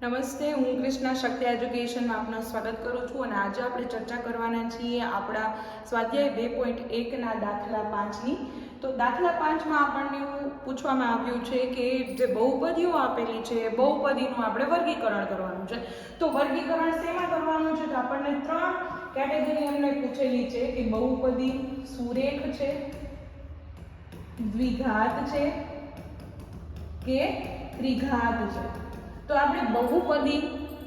નમસ્તે, હું કૃષ્ણા શક્તિ એજ્યુકેશનમાં આપનું સ્વાગત કરું છું અને આજે આપણે ચર્ચા કરવાના છીએ આપણા સ્વાધ્યાય બે પોઈન્ટ એકના દાખલા પાંચની. તો દાખલા પાંચમાં આપણને એવું પૂછવામાં આવ્યું છે કે જે બહુપદીઓ આપેલી છે, એ બહુપદીનું આપણે વર્ગીકરણ કરવાનું છે. તો વર્ગીકરણ શેમાં કરવાનું છે? તો આપણને ત્રણ કેટેગરી એમને પૂછેલી છે કે બહુપદી સુરેખ છે, દ્વિઘાત છે કે ત્રિઘાત છે. તો આપણે બહુપદી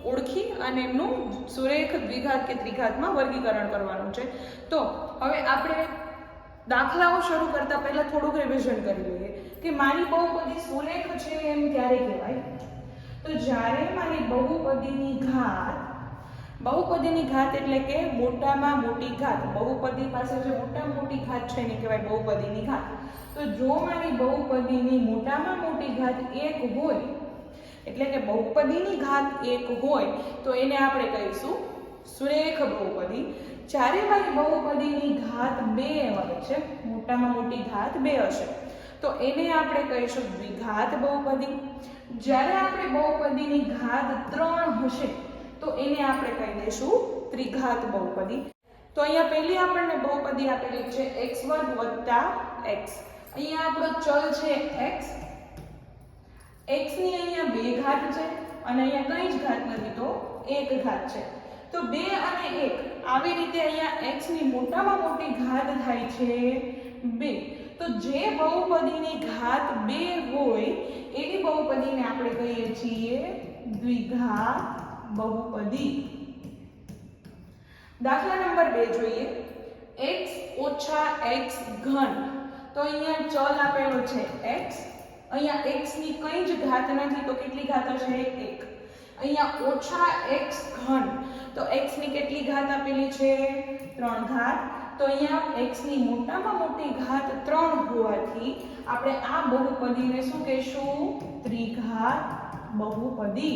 ઓળખી અને એમનું સુરેખ દ્વિઘાત કે ત્રિઘાતમાં વર્ગીકરણ કરવાનું છે. તો હવે આપણે દાખલાઓ શરૂ કરતા પહેલા થોડુંક રિવિઝન કરી લઈએ કે મારી બહુપદી સુરેખ છે એમ ક્યારે કહેવાય? તો જ્યારે મારી બહુપદીની ઘાત બહુપદીની ઘાત એટલે કે મોટામાં મોટી ઘાત, બહુપદી પાસે જે મોટામાં મોટી ઘાત છે એને કહેવાય બહુપદીની ઘાત. તો જો મારી બહુપદીની મોટામાં મોટી ઘાત એક હોય એટલે કે બહુપદીની ઘાત એક હોય તો એને આપણે કહીશું સુરેખ બહુપદી. જ્યારે મારી બહુપદીની ઘાત બે હોય છે, મોટામાં મોટી ઘાત બે હશે, તો એને આપણે કહીશું દ્વિઘાત બહુપદી. જ્યારે આપણે બહુપદીની ઘાત ત્રણ હશે, તો એને આપણે કહી દઈશું ત્રિઘાત બહુપદી. તો અહીંયા પહેલી આપણને બહુપદી આપેલી છે એક્સ વર્ગ વત્તા એક્સ. અહીંયા આપણો ચલ છે એક્સ. x ની અહીંયા બે ઘાત છે અને અહીંયા કઈ જ ઘાત નથી તો એક ઘાત છે. તો બે અને એક આવી રીતે અહીંયા x ની મોટામાં મોટી ઘાત થાય છે બે. તો જે બહુપદીની ઘાત બે હોય એવી બહુપદીને આપણે કહીએ છીએ દ્વિઘાત બહુપદી. દાખલા નંબર બે જોઈએ. x ઓછા x ઘન. તો અહીંયા ચલ આપેલો છે x અહીંયા x ની કઈ જ ઘાત નથી તો કેટલી ઘાત હશે? એક. અહીંયા ઓછા x ઘન. તો x ની કેટલી ઘાત આપેલી છે? ત્રણ ઘાત. તો અહીંયા x ની મોટામાં મોટી ઘાત ત્રણ હોવાથી આપણે આ બહુપદીને શું કહેશું? ત્રિઘાત બહુપદી.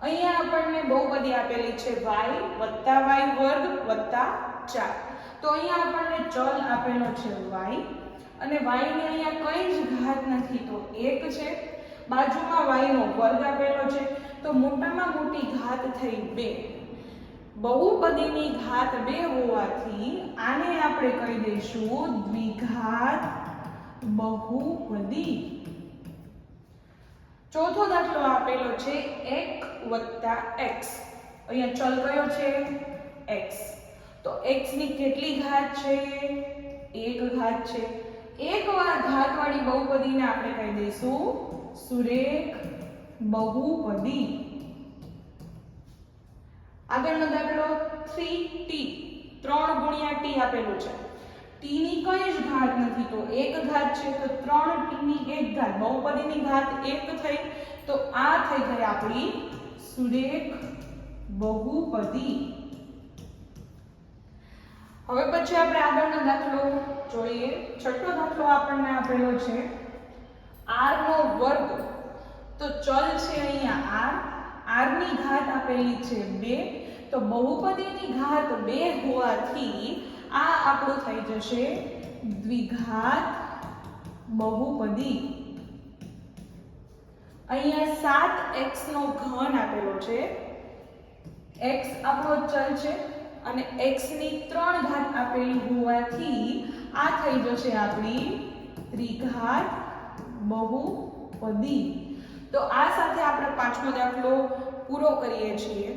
અહીંયા આપણને બહુપદી આપેલી છે y y વર્ગ વત્તા 4 તો અહીંયા આપણને ચલ આપેલો છે y અને y ની અહીંયા કઈ જ ઘાત નથી, તો 1 છે. બાજુમાં y નો વર્ગ આપેલો છે, તો મોટામાં મોટી ઘાત થઈ 2 બહુપદીની ઘાત 2 હોવાથી આને આપણે કહી દઈશું દ્વિઘાત બહુપદી. ચોથો દાખલો આપેલો છે 1 x અહીંયા ચલ કયો છે? x તો x ની કેટલી ઘાત છે? એક ઘાત છે. એક વાર ઘાતવાળી બહુપદીને આપણે કહી દઈશું. સુરેખ બહુપદી. આગળનો દાખલો 3t 3 ગુણ્યા t આપેલું છે. t ની કઈ જ ઘાત નથી, તો એક ઘાત છે, તો 3t ની એક ઘાત. બહુપદીની ઘાત એક થઈ, તો આ થઈ ગઈ આપણી સુરેખ બહુપદી. હવે પછી આપણે આગળનો દાખલો જોઈએ. છઠ્ઠો દાખલો આપણને આપેલો છે. r નો વર્ગ. તો ચલ છે અહીંયા r r ની ઘાત આપેલી છે 2 તો બહુપદીની ઘાત 2 હોવાથી આ આપણું થઈ જશે દ્વિઘાત બહુપદી. અહીંયા 7x નો ઘન આપેલો છે. એક્સ આપણો ચલ છે. અને x ની 3 ઘાત આપેલી હોવાથી આ થઈ જશે આપણી ત્રિઘાત બહુપદી. તો આ સાથે આપણે પાંચમો દાખલો પૂરો કરીએ છીએ.